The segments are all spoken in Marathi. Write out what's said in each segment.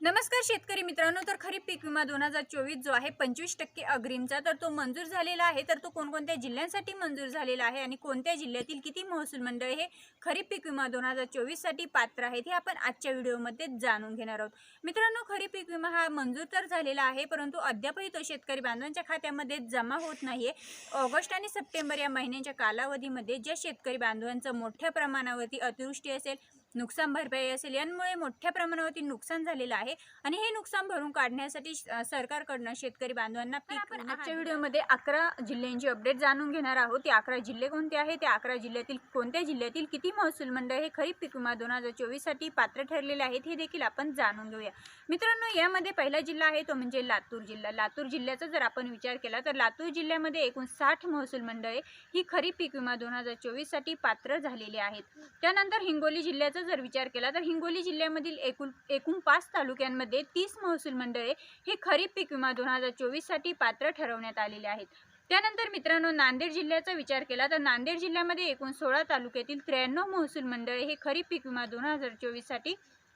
नमस्कार शेतकरी मित्रांनो तर खरीप पीक विमा दोन हजार चोवीस जो आहे पंचवीस टक्के अग्रिमचा तर तो मंजूर झालेला आहे. तर तो कोणकोणत्या जिल्ह्यांसाठी मंजूर झालेला आहे आणि कोणत्या जिल्ह्यातील किती महसूल मंडळ हे खरीप पीक विमा दोन हजार चोवीससाठी पात्र आहेत हे आपण आजच्या व्हिडिओमध्ये जाणून घेणार आहोत. मित्रांनो खरीप पीक विमा हा मंजूर तर झालेला आहे परंतु अद्यापही तो शेतकरी बांधवांच्या खात्यामध्ये जमा होत नाहीये ऑगस्ट आणि सप्टेंबर या महिन्यांच्या कालावधीमध्ये ज्या शेतकरी बांधवांचं मोठ्या प्रमाणावरती अतिवृष्टी असेल नुकसान भरपाई असेल यांमुळे मोठ्या प्रमाणावरती नुकसान झालेलं आहे. आणि हे नुकसान भरून काढण्यासाठी सरकारकडनं शेतकरी बांधवांना आपण आजच्या व्हिडिओमध्ये अकरा जिल्ह्यांची अपडेट जाणून घेणार आहोत. ते अकरा जिल्हे कोणते आहेत? त्या अकरा जिल्ह्यातील कोणत्या जिल्ह्यातील किती महसूल मंडळ हे खरीप पीक विमा दोन हजार चोवीससाठी पात्र ठरलेले आहेत हे देखील आपण जाणून घेऊया. मित्रांनो यामध्ये पहिला जिल्हा आहे तो म्हणजे लातूर जिल्हा. लातूर जिल्ह्याचा जर आपण विचार केला तर लातूर जिल्ह्यामध्ये एकूण साठ महसूल मंडळे ही खरीप पीक विमा दोन हजार चोवीससाठी पात्र झालेली आहेत. त्यानंतर हिंगोली जिल्ह्याचा जर विचार केला तर हिंगोली जिल्ह्यामधील एकूण एकूण पाच तालुक्यांमध्ये तीस महसूल मंडळे हे खरीप पीक विमा दोन हजार चोवीससाठी पात्र ठरवण्यात आलेले आहेत. त्यानंतर मित्रांनो नांदेड जिल्ह्याचा विचार केला तर नांदेड जिल्ह्यामध्ये एकूण सोळा तालुक्यातील त्र्याण्णव महसूल मंडळे हे खरीप पीक विमा दोन हजार चोवीससाठी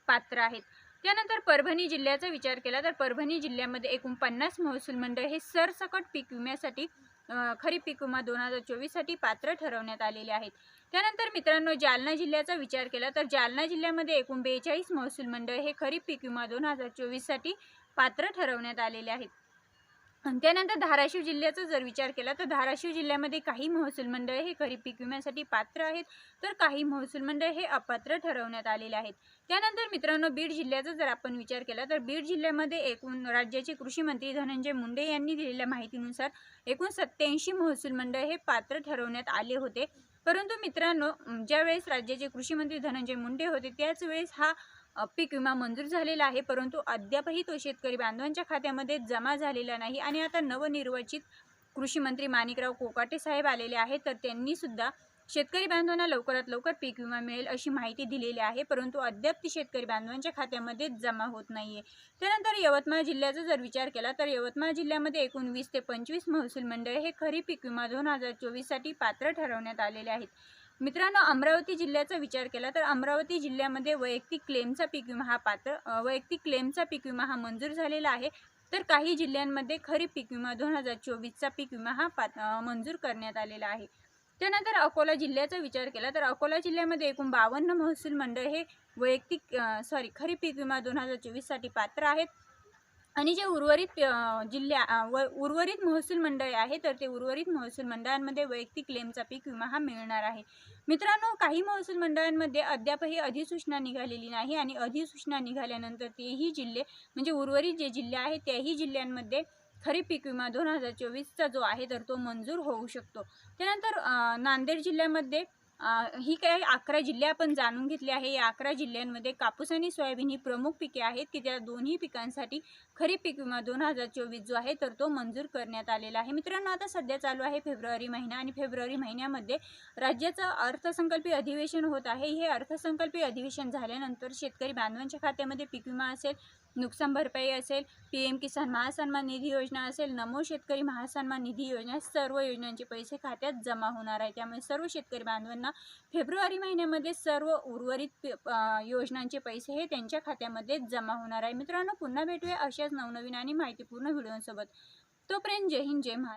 पात्र आहेत. त्यानंतर परभणी जिल्ह्याचा विचार केला तर परभणी जिल्ह्यामध्ये एकूण पन्नास महसूल मंडळ हे सरसकट पीक विम्यासाठी खरीप पीक विमा दोन हजार चोवीससाठी पात्र ठरवण्यात आलेले आहेत. त्यानंतर मित्रांनो जालना जिल्ह्याचा विचार केला तर जालना जिल्ह्यामध्ये एकूण बेचाळीस महसूल मंडळ हे खरीप पीक विमा दोन हजार चोवीससाठी पात्र ठरवण्यात आलेले आहेत. त्यानंतर धाराशिव जिल्ह्याचा जर विचार केला तर धाराशिव जिल्ह्यामध्ये काही महसूल मंडळ हे खरीप पीक विम्यासाठी पात्र आहेत तर काही महसूल मंडळ हे अपात्र ठरवण्यात आलेले आहेत. त्यानंतर मित्रांनो बीड जिल्ह्याचा जर आपण विचार केला तर बीड जिल्ह्यामध्ये एकूण राज्याचे कृषी मंत्री धनंजय मुंडे यांनी दिलेल्या माहितीनुसार एकूण सत्याऐंशी महसूल मंडळ हे पात्र ठरवण्यात आले होते. परंतु मित्रांनो ज्यावेळेस राज्याचे कृषी मंत्री धनंजय मुंडे होते त्याच वेळेस हा पीक विमा मंजूर झालेला आहे. परंतु अद्यापही तो शेतकरी बांधवांच्या खात्यामध्ये जमा झालेला नाही. आणि आता नवनिर्वाचित कृषी मंत्री माणिकराव कोकाटे साहेब आलेले आहेत तर त्यांनी सुद्धा शेतकरी बांधवांना लवकरात लवकर पीक विमा मिळेल अशी माहिती दिलेली आहे परंतु अद्याप ती शेतकरी बांधवांच्या खात्यामध्ये जमा होत नाहीये. त्यानंतर यवतमाळ जिल्ह्याचा जर विचार केला तर यवतमाळ जिल्ह्यामध्ये एकूण वीस ते पंचवीस महसूल मंडळ हे खरीप पीक विमा दोन हजार चोवीससाठी पात्र ठरवण्यात आलेले आहेत. मित्रांनो अमरावती जिल्ह्याचा विचार केला तर अमरावती जिल्ह्यामध्ये वैयक्तिक क्लेमचा पीक विमा हा पात्र वैयक्तिक क्लेमचा पीक विमा हा मंजूर झालेला आहे. तर काही जिल्ह्यांमध्ये खरीप पीक विमा दोन हजार चोवीसचा पीक विमा हा पात मंजूर करण्यात आलेला आहे. त्यानंतर अकोला जिल्ह्याचा विचार केला तर अकोला जिल्ह्यामध्ये एकूण बावन्न महसूल मंडळ हे वैयक्तिक सॉरी खरीप पीक विमा दोन हजार चोवीससाठी पात्र आहेत. आणि जे उर्वरित जिल्ह्या व उर्वरित महसूल मंडळे आहे तर ते उर्वरित महसूल मंडळांमध्ये वैयक्तिक क्लेमचा पीक विमा हा मिळणार आहे. मित्रांनो काही महसूल मंडळांमध्ये अद्यापही अधिसूचना निघालेली नाही आणि अधिसूचना निघाल्यानंतर तेही जिल्हे म्हणजे उर्वरित जे जिल्हे आहेत त्याही जिल्ह्यांमध्ये खरीप पीक विमा दोन हजार चोवीसचा जो आहे तर तो मंजूर होऊ शकतो. त्यानंतर नांदेड जिल्ह्यामध्ये ही काही अकरा जिल्हे आपण जाणून घेतले आहे. या अकरा जिल्ह्यांमध्ये कापूस आणि सोयाबीन ही प्रमुख पिके आहेत. की त्या दोन्ही पिकांसाठी खरीप पीक विमा दोन हजार चोवीस जो आहे तर तो मंजूर करण्यात आलेला आहे. मित्रांनो आता सध्या चालू आहे फेब्रुवारी महिना आणि फेब्रुवारी महिन्यामध्ये राज्याचं अर्थसंकल्पीय अधिवेशन होत आहे. हे अर्थसंकल्पीय अधिवेशन झाल्यानंतर शेतकरी बांधवांच्या खात्यामध्ये पीक विमा असेल नुकसान भरपाई असेल पी एम किसान महासन्मान निधी योजना असेल नमो शेतकरी महासन्मान निधी योजना सर्व योजनांचे पैसे खात्यात जमा होणार आहे. त्यामुळे सर्व शेतकरी बांधवांना फेब्रुवारी महिन्यामध्ये सर्व उर्वरित योजनांचे पैसे हे त्यांच्या खात्यामध्ये जमा होणार आहे. मित्रांनो पुन्हा भेटूया अशाच नवनवीन आणि माहितीपूर्ण व्हिडिओंसोबत. तोपर्यंत जय हिंद जय महाराष्ट्र.